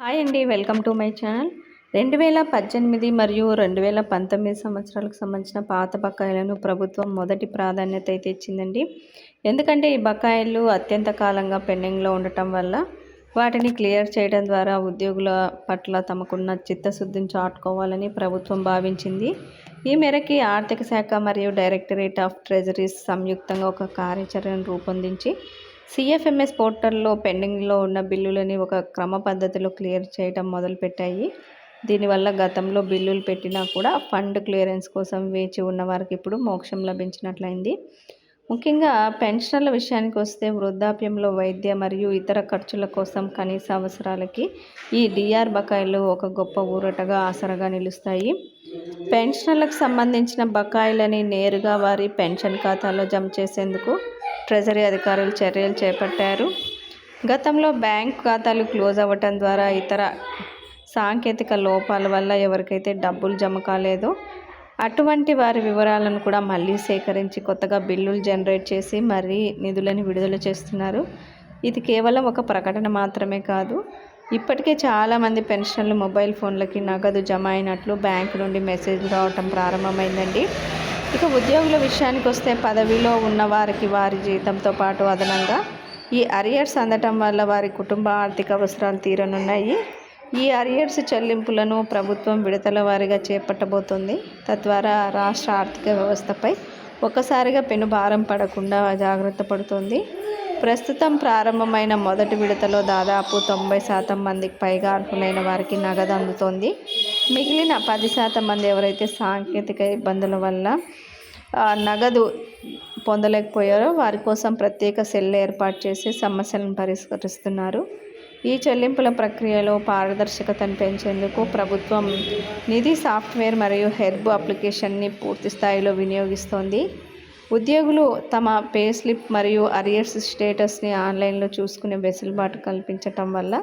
Hi అండి welcome to my channel. రెండు వేల పద్దెనిమిది మరియు రెండు వేల పంతొమ్మిది సంవత్సరాలకు సంబంధించిన పాత బకాయిలను ప్రభుత్వం మొదటి ప్రాధాన్యత అయితే ఇచ్చిందండి. ఎందుకంటే ఈ బకాయిలు అత్యంత కాలంగా పెండింగ్లో ఉండటం వల్ల వాటిని క్లియర్ చేయడం ద్వారా ఉద్యోగుల పట్ల తమకున్న చిత్తశుద్ధిని చాటుకోవాలని ప్రభుత్వం భావించింది. ఈ మేరకి ఆర్థిక శాఖ మరియు డైరెక్టరేట్ ఆఫ్ ట్రెజరీస్ సంయుక్తంగా ఒక కార్యాచరణను రూపొందించి సిఎఫ్ఎంఎస్ పోర్టల్లో పెండింగ్లో ఉన్న బిల్లులని ఒక క్రమ పద్ధతిలో క్లియర్ చేయడం మొదలుపెట్టాయి. దీనివల్ల గతంలో బిల్లులు పెట్టినా కూడా ఫండ్ క్లియరెన్స్ కోసం వేచి ఉన్న వారికి ఇప్పుడు మోక్షం లభించినట్లయింది. ముఖ్యంగా పెన్షన్ల విషయానికి వస్తే వృద్ధాప్యంలో వైద్య మరియు ఇతర ఖర్చుల కోసం కనీస అవసరాలకి ఈ డిఆర్ బకాయిలు ఒక గొప్ప ఊరటగా ఆసరగా నిలుస్తాయి. పెన్షన్లకు సంబంధించిన బకాయిలని నేరుగా వారి పెన్షన్ ఖాతాలో జమ చేసేందుకు ట్రెజరీ అధికారులు చర్యలు చేపట్టారు. గతంలో బ్యాంక్ ఖాతాలు క్లోజ్ అవ్వటం ద్వారా ఇతర సాంకేతిక లోపాల వల్ల ఎవరికైతే డబ్బులు జమ కాలేదో అటువంటి వారి వివరాలను కూడా మళ్ళీ సేకరించి కొత్తగా బిల్లులు జనరేట్ చేసి మరీ నిధులను విడుదల చేస్తున్నారు. ఇది కేవలం ఒక ప్రకటన మాత్రమే కాదు. ఇప్పటికే చాలామంది పెన్షన్లు మొబైల్ ఫోన్లకి నగదు జమ అయినట్లు బ్యాంకు నుండి మెసేజ్ రావటం ప్రారంభమైందండి. ఇక ఉద్యోగుల విషయానికి వస్తే పదవిలో ఉన్న వారికి వారి జీతంతో పాటు అదనంగా ఈ అరియర్స్ అందటం వల్ల వారి కుటుంబ ఆర్థిక అవసరాలు తీరనున్నాయి. ఈ అరియర్స్ చెల్లింపులను ప్రభుత్వం విడతల వారీగా చేపట్టబోతోంది. తద్వారా రాష్ట్ర ఆర్థిక వ్యవస్థపై ఒక్కసారిగా పెనుభారం పడకుండా జాగ్రత్త పడుతుంది. ప్రస్తుతం ప్రారంభమైన మొదటి విడతలో దాదాపు తొంభై శాతం మందికి పైగా అర్హులైన వారికి నగదు అందుతోంది. మిగిలిన పది శాతం మంది ఎవరైతే సాంకేతిక ఇబ్బందుల వల్ల నగదు పొందలేకపోయారో వారి కోసం ప్రత్యేక సెల్ ఏర్పాటు చేసి సమస్యలను పరిష్కరిస్తున్నారు. ఈ చెల్లింపుల ప్రక్రియలో పారదర్శకతను పెంచేందుకు ప్రభుత్వం నిధి సాఫ్ట్వేర్ మరియు హెర్బ్ అప్లికేషన్ని పూర్తి స్థాయిలో వినియోగిస్తోంది. ఉద్యోగులు తమ పే స్లిప్ మరియు అరియర్స్ స్టేటస్ని ఆన్లైన్లో చూసుకునే వెసులుబాటు కల్పించటం వల్ల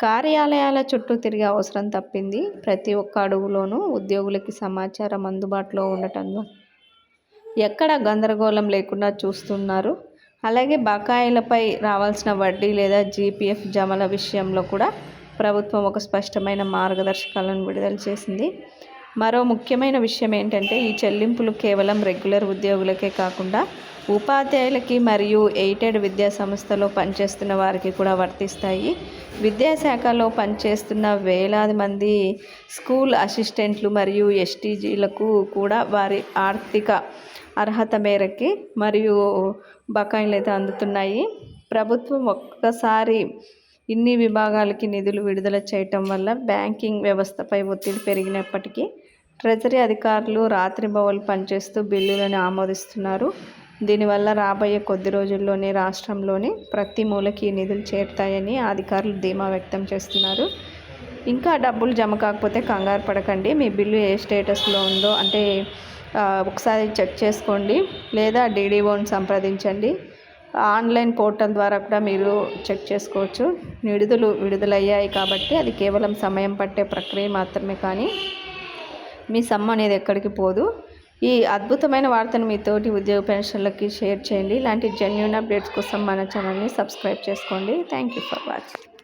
కార్యాలయాల చుట్టూ తిరిగే అవసరం తప్పింది. ప్రతి ఒక్క అడుగులోనూ ఉద్యోగులకి సమాచారం అందుబాటులో ఉండటంలో ఎక్కడ గందరగోళం లేకుండా చూస్తున్నారు. అలాగే బకాయిలపై రావాల్సిన వడ్డీ లేదా జీపీఎఫ్ జమల విషయంలో కూడా ప్రభుత్వం ఒక స్పష్టమైన మార్గదర్శకాలను విడుదల చేసింది. మరో ముఖ్యమైన విషయం ఏంటంటే ఈ చెల్లింపులు కేవలం రెగ్యులర్ ఉద్యోగులకే కాకుండా ఉపాధ్యాయులకి మరియు ఎయిటెడ్ విద్యా సంస్థలో పనిచేస్తున్న వారికి కూడా వర్తిస్తాయి. విద్యాశాఖలో పనిచేస్తున్న వేలాది మంది స్కూల్ అసిస్టెంట్లు మరియు ఎస్టీజీలకు కూడా వారి ఆర్థిక అర్హత మేరకి మరియు బకాయిలు అయితే అందుతున్నాయి. ప్రభుత్వం ఒక్కసారి ఇన్ని విభాగాలకి నిధులు విడుదల చేయటం వల్ల బ్యాంకింగ్ వ్యవస్థపై ఒత్తిడి పెరిగినప్పటికీ ట్రెజరీ అధికారులు రాత్రి బవలు పనిచేస్తూ బిల్లులను ఆమోదిస్తున్నారు. దీనివల్ల రాబోయే కొద్ది రోజుల్లోనే రాష్ట్రంలోని ప్రతి మూలకి నిధులు చేరుతాయని అధికారులు ధీమా వ్యక్తం చేస్తున్నారు. ఇంకా డబ్బులు జమ కాకపోతే కంగారు పడకండి. మీ బిల్లు ఏ స్టేటస్లో ఉందో అంటే ఒకసారి చెక్ చేసుకోండి లేదా డీడీఓని సంప్రదించండి. ఆన్లైన్ పోర్టల్ ద్వారా కూడా మీరు చెక్ చేసుకోవచ్చు. విడుదలు విడుదలయ్యాయి కాబట్టి అది కేవలం సమయం పట్టే ప్రక్రియ మాత్రమే కానీ మీ సమ్మ అనేది ఎక్కడికి పోదు. ఈ అద్భుతమైన వార్తను మీతోటి ఉద్యోగ పెన్షన్లకి షేర్ చేయండి. ఇలాంటి జెన్యున్ అప్డేట్స్ కోసం మన ఛానల్ని సబ్స్క్రైబ్ చేసుకోండి. Thank you for watching.